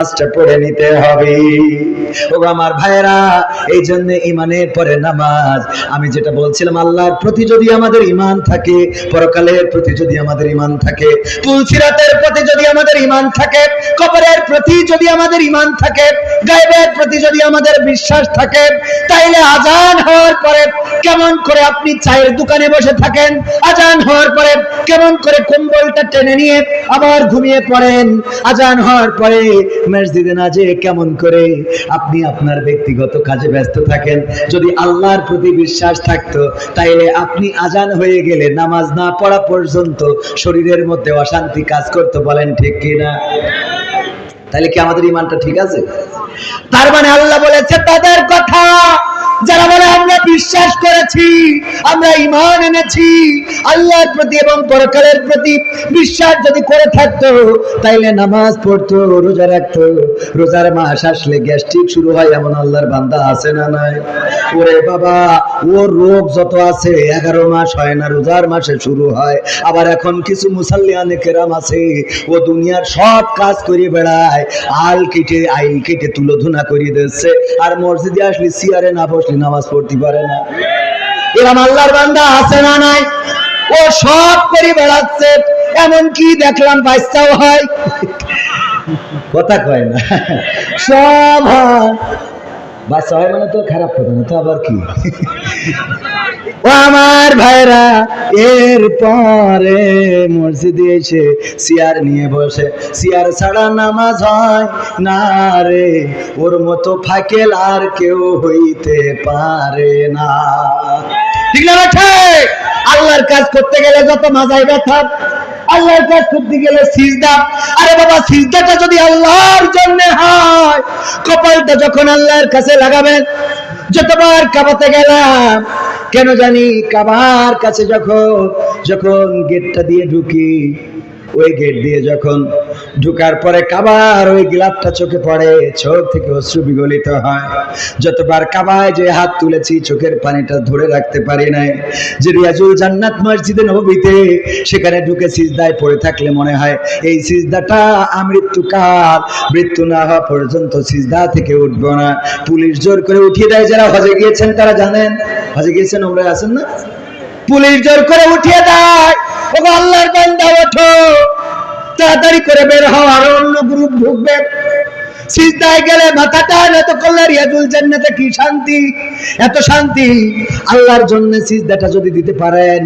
নামাজটা পড়ে নিতে হবে। ও আমার ভাইরা এই জন্য ইমানের পরে নামাজ। আমি যেটা বলছিলাম, আল্লাহর প্রতি যদি আমাদের ইমান থাকে, পরকালের প্রতি যদি আমাদের ইমান থাকে, তুলসিরাতের প্রতি যদি আমাদের ইমান থাকে, কবরের প্রতি যদি আমাদের ইমান থাকে, গায়েবের প্রতি যদি আমাদের বিশ্বাস থাকে, তাইলে আজান হওয়ার পরে কেমন করে আপনি চায়ের দোকানে বসে থাকেন? আজান হওয়ার পরে কেমন করে কম্বলটা টেনে নিয়ে আবার ঘুমিয়ে পড়েন? আজান হওয়ার পরে মসজিদে না যে কেমন করে আপনি আপনার ব্যক্তিগত কাজে ব্যস্ত থাকেন। যদি আল্লাহর প্রতি বিশ্বাস থাকতো, তাইলে আপনি আজান হয়ে গেলে নামাজ না পড়া পর্যন্ত শরীরের মধ্যে অশান্তি কাজ করতে বলেন ঠিক কিনা? তাহলে কি আমাদের ইমানটা ঠিক আছে? তার মানে আল্লাহ বলেছে, তাদের করেছি আমরা ইমান এনেছি। আল্লাহর প্রতি এবং পরকালের প্রতি বিশ্বাস যদি করে থাকতো, তাইলে নামাজ পড়তো, রোজা রাখতো। রোজার মাস আসলে গ্যাস্ট্রিক শুরু হয়, এমন আল্লাহর বান্দা আছে না নাই? ওরে বাবা, ওর রোগ যত আছে, এগারো মাস হয় না, রোজার মাসে শুরু হয়। আবার এখন কিছু মুসাল্লিয়ানে কেরাম আছে, ও দুনিয়ার সব কাজ করে বেড়ায়, আল কেটে, আইল কেটে তুলো ধুনা করিয়ে দিচ্ছে। আর মসজিদে আসলে সিয়ারে না বসলে নামাজ পড়তে পারে না। এরম আল্লাহর বান্দা আছে না নাই? ও সব করে বেড়াচ্ছে, এমন কি দেখলাম বাচ্চাও হয়? কথা কয় না। সব হয়। বাচ্চা হয় মানে তো খারাপ কথা না, তো আবার কি? ও আমার ভাইরা, এর পরে মসজিদে এসে সিয়ার নিয়ে বসে। সিয়ার ছাড়া নামাজ হয় না রে, ওর মতো ফাকেল আর কেউ হইতে পারে না। ঠিক না আল্লাহর কাজ করতে গেলে যত মাজায় ব্যথা আল্লাহর কাজ করতে গেলে সিজদা। আরে বাবা, সিজদাটা যদি আল্লাহর জন্য হয়, কপালটা যখন আল্লাহর কাছে লাগাবেন, যতবার কাবাতে গেলাম, কেন জানি কাবার কাছে যখন যখন গেটটা দিয়ে ঢুকি, ওই গেট দিয়ে যখন ঢুকার পরে কাবার ওই গ্লাসটা চোখে পড়ে, চোখ থেকে অশ্রু বিগলিত হয়। যতবার কাবায় যে হাত তুলেছি, চোখের পানিটা ধরে রাখতে পারি নাই। যে রিয়াজুল জান্নাত মসজিদে নবীতে সেখানে ঢুকে সিজদায় পড়ে থাকলে মনে হয়, এই সিজদাটা আমৃত্যুকাল মৃত্যু না হওয়া পর্যন্ত সিজদা থেকে উঠবো না। পুলিশ জোর করে উঠিয়ে দেয়, যারা হজে গিয়েছেন তারা জানেন। হজে গিয়েছেন ওমরা আছেন না? পুলিশ জোর করে উঠিয়ে দেয়। ওগো আল্লাহর বান্দা, ওঠো। তাড়াতাড়ি করে বের হও, আর অন্য গ্রুপ ঢুকবে। সিজদায় গেলে মাথাটা নত করলে রিয়াজুল জান্নাতে কি শান্তি? এত শান্তি। আল্লাহর জন্য সিজদাটা যদি দিতে পারেন,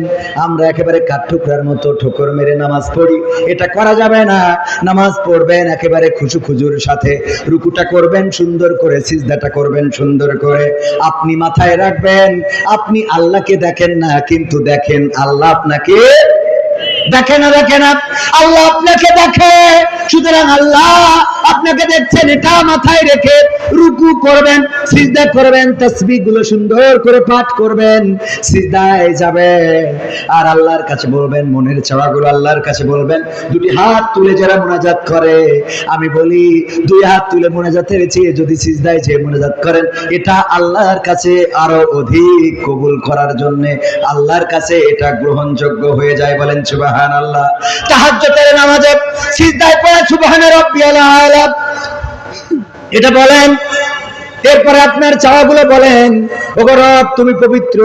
আমরা একেবারে কাঠঠুকরার মতো ঠোকর মেরে নামাজ পড়ি। এটা করা যাবে না। নামাজ পড়বেন একেবারে খুশু খুজুর সাথে। রুকুটা করবেন সুন্দর করে, সিজদাটা করবেন সুন্দর করে। আপনি মাথায় রাখবেন, আপনি আল্লাহকে দেখেন না, কিন্তু দেখেন আল্লাহ আপনাকে দেখে না দেখে না। আল্লাহ আপনাকে দেখে। সুতরাং আল্লাহ আপনাকে দেখছেন, এটা মাথায় রেখে রুকু করবেন, সিজদা করবেন তসবিহগুলো সুন্দর করে পাঠ করবেন, সিজদায় যাবেন। আর আল্লাহর কাছে বলবেন, মনের চাওয়াগুলো আল্লাহর কাছে বলবেন, দুটি হাত তুলে যারা মোনাজাত করে, আমি বলি, দুই হাত তুলে মোনাজাতের চেয়ে যদি সিজদায় চেয়ে মোনাজাত করেন, এটা আল্লাহর কাছে আরও অধিক কবুল করার জন্য আল্লাহর কাছে এটা গ্রহণযোগ্য হয়ে যায় বলেন সুবাহান আল্লাহ তাহাজ্জুদের নামাজে সিজদায় পড়ে, সুবহান রাব্বিয়াল আলা। এটা বলেন এরপরে আপনার চাওয়াগুলো বলেন, ওগো রব, তুমি পবিত্র,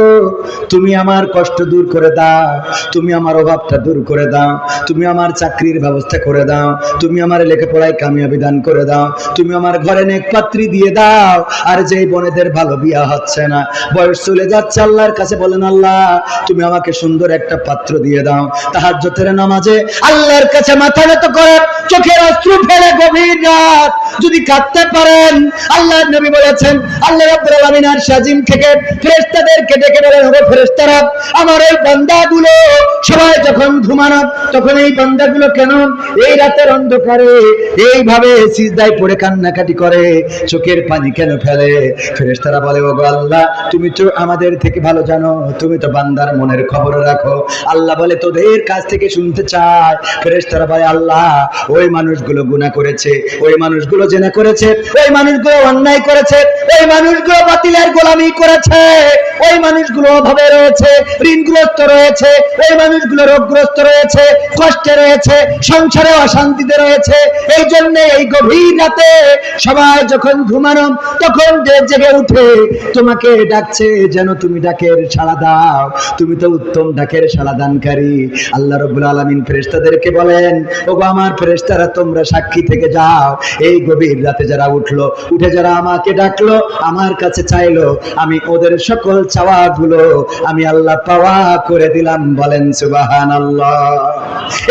তুমি আমার কষ্ট দূর করে দাও, তুমি আমার অভাবটা দূর করে দাও, তুমি আমার চাকরির ব্যবস্থা করে দাও, তুমি আমার লেখাপড়ায় কামিয়াবি দান করে দাও, তুমি আমার ঘরে নেক পাত্রী দিয়ে দাও, আর যেই বোনেদের ভালো বিয়া হচ্ছে না, বয়স চলে যাচ্ছে, আল্লাহর কাছে বলেন, আল্লাহ, তুমি আমাকে সুন্দর একটা পাত্র দিয়ে দাও তাহার তাহাজ্জুদের নামাজে আল্লাহর কাছে মাথা নত করে, চোখের অশ্রু ফেলে গভীর রাত, যদি কাঁদতে পারেন আল্লাহ নবী বলেছেন আল্লাহ রাব্বুল আলামিন আর সাজিম থেকে ফেরেশতাদেরকে ডেকে বলেন, ওগো ফেরেশতারা, আমার এই বান্দাগুলো সবাই যখন ঘুমানো, তখন এই বান্দাগুলো কেন এই রাতের অন্ধকারে এইভাবে সিজদায় পড়ে কান্নাকাটি করে, চোখের পানি কেন ফেলে? ফেরেশতারা বলে, ওগো আল্লাহ, তুমি তো আমাদের থেকে ভালো জানো, তুমি তো বান্দার মনের খবর রাখো। আল্লাহ বলে, তোদের কাছ থেকে শুনতে চায় ফেরেশতারা বলে, আল্লাহ, ওই মানুষগুলো গুনাহ করেছে, ওই মানুষগুলো জেনা করেছে, ওই মানুষগুলো অন্যায় করেছে ওই মানুষগুলো বাতিলের গোলামি করেছে। ওই মানুষগুলো অভাবে রয়েছে, ঋণগ্রস্ত রয়েছে, ওই মানুষগুলো রোগগ্রস্ত রয়েছে, কষ্টে রয়েছে, সংসারে অশান্তিতে রয়েছে। এই জন্য এই গভীর রাতে সবাই যখন ঘুমানো, তখন যে জেগে উঠে, তোমাকে ডাকছে যেন তুমি ডাকের সাড়া দাও। তুমি তো উত্তম ডাকের সাড়া দানকারী। আল্লাহ রব্বুল আলামিন ফেরেশতাদেরকে বলেন, ওগো আমার ফেরেশতারা, তোমরা সাক্ষী থেকে যাও। এই গভীর রাতে যারা উঠল, উঠে যারা আমাকে ডাকলো, আমার কাছে চাইলো, আমি ওদের সকল চাওয়াগুলো আমি আল্লাহ পাওয়া করে দিলাম। বলেন, সুবহানাল্লাহ।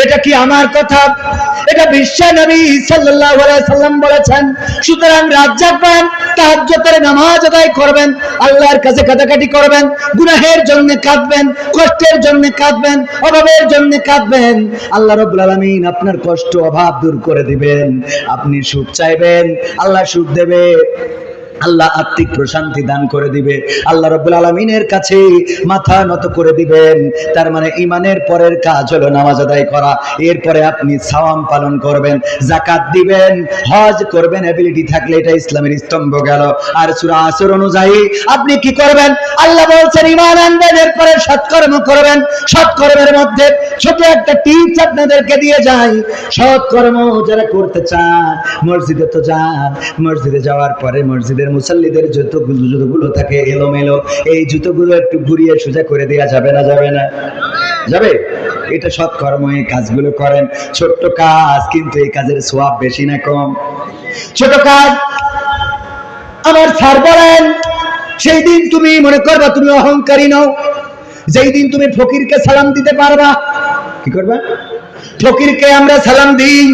এটা কি আমার কথা? এটা সাল্লাল্লাহু সাল্লাম বলেছেন, সুতরাং কষ্টের জন্য কাঁদবেন, অভাবের জন্য কাঁদবেন। আল্লাহ আপনার কষ্ট, অভাব দূর করে দিবেন। আপনি সুখ চাইবেন, আল্লাহ সুখ দেবে। আল্লাহ আত্মিক প্রশান্তি দান করে দিবে। আল্লাহ রব্বুল আলমিনের কাছে মাথা নত করে দিবেন। তার মানে ইমানের পরের কাজ হলো নামাজ আদায় করা। এরপরে আপনি সাওয়াম পালন করবেন জাকাত দিবেন, হজ করবেন এবিলিটি থাকলে এটা ইসলামের স্তম্ভ গেল। আর সূরা আসর অনুযায়ী আপনি কি করবেন? আল্লাহ বলছেন ইমান আনবেন, এরপরে সৎকর্ম করবেন। সৎকর্মের মধ্যে ছোট একটা টিপস আপনাদেরকে দিয়ে যাই। সৎকর্ম যারা করতে চান, মসজিদে তো যান, মসজিদে যাওয়ার পরে মসজিদের মুসল্লিদের জুতোগুলো জুতোগুলো থাকে এলোমেলো। এই জুতোগুলো একটু ঘুরিয়ে সোজা করে দেওয়া যাবে না যাবে না? যাবে? এটা সৎকর্ম এই কাজগুলো করেন। ছোট্ট কাজ, কিন্তু এই কাজের সোয়াব বেশি না কম। ছোট কাজ, আমার স্যার বলেন, সেই দিন তুমি মনে করবা তুমি অহংকারী নও। যেই দিন তুমি ফকিরকে সালাম দিতে পারবা। কি করবা? ফকিরকে আমরা সালাম দিই।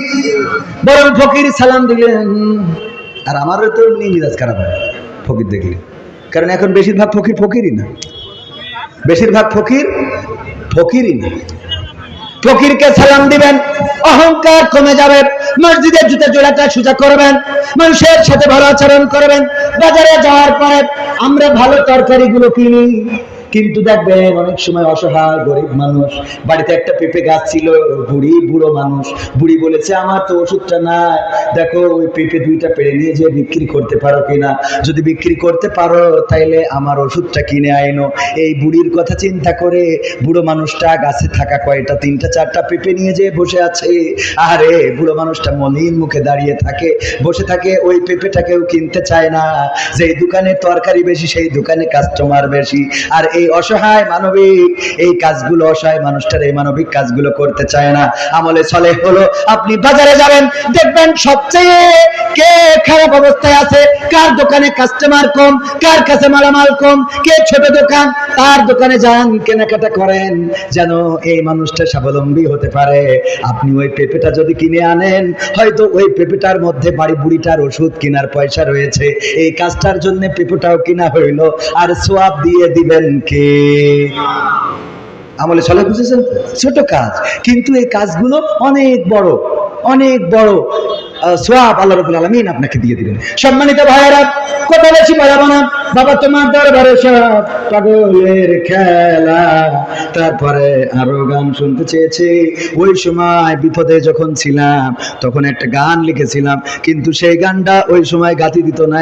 বরং ফকির সালাম দিলেন। আর আমারও তো এমনি মিজাজ খারাপ হয় ফকির দেখলে। কারণ এখন বেশিরভাগ ফকির ফকিরই না। বেশিরভাগ ফকির ফকিরই না। ফকিরকে সালাম দিবেন, অহংকার কমে যাবে মসজিদের জুতা জোড়াটা সোজা করবেন, মানুষের সাথে ভালো আচরণ করবেন, বাজারে যাওয়ার পরে আমরা ভালো তরকারিগুলো কিনি। কিন্তু দেখবেন অনেক সময় অসহায় গরিব মানুষ, বাড়িতে একটা পেঁপে গাছ ছিল, বুড়ি বুড়ো মানুষ, বুড়ি বলেছে, আমার তো ওষুধটা নাই। দেখো, ওই পেঁপে দুইটা পেড়ে নিয়ে যে বিক্রি করতে পারো কিনা? যদি বিক্রি করতে পারো, তাইলে আমার ওষুধটা কিনে আইনো। এই বুড়ির কথা চিন্তা করে বুড়ো মানুষটা গাছে থাকা কয়টা, তিনটা, চারটা পেঁপে নিয়ে যে বসে আছে। আরে বুড়ো মানুষটা মলিন মুখে দাঁড়িয়ে থাকে, বসে থাকে, ওই পেঁপেটা কেউ কিনতে চায় না। যেই দোকানে তরকারি বেশি, সেই দোকানে কাস্টমার বেশি। আর এই অসহায় মানবিক, এই কাজগুলো অসহায় মানুষটার এই মানবিক কাজগুলো করতে চায় না। আমলে চলে হলো, আপনি বাজারে যাবেন, দেখবেন সবচেয়ে কে খারাপ অবস্থায় আছে, কার দোকানে কাস্টমার কম, কার কাছে মালামাল কম, কে ছোট দোকান, তার দোকানে যান, কেনাকাটা করেন, যেন এই মানুষটা স্বাবলম্বী হতে পারে। আপনি ওই পেঁপেটা যদি কিনে আনেন, হয়তো ওই পেঁপেটার মধ্যে বাড়ি বুড়িটার ওষুধ কেনার পয়সা রয়েছে। এই কাজটার জন্য পেঁপেটাও কিনা হইল, আর সোয়াব দিয়ে দিবেন কে? আমলে চলে বুঝেছেন? ছোট কাজ। কিন্তু এই কাজগুলো অনেক বড় অনেক বড়। সোয়াব আল্লাহ রবুল আলমিন আপনাকে দিয়ে দিবেন সম্মানিত ভাইয়েরা, কথা বেশি বাড়াবো না। বাবা তোমার দরবারে সব পাগলের খেলা, তারপরে আরও গান শুনতে চেয়েছি। ওই সময় বিপদে যখন ছিলাম, তখন একটা গান লিখেছিলাম, কিন্তু সেই গানটা ওই সময় গাতি দিত না।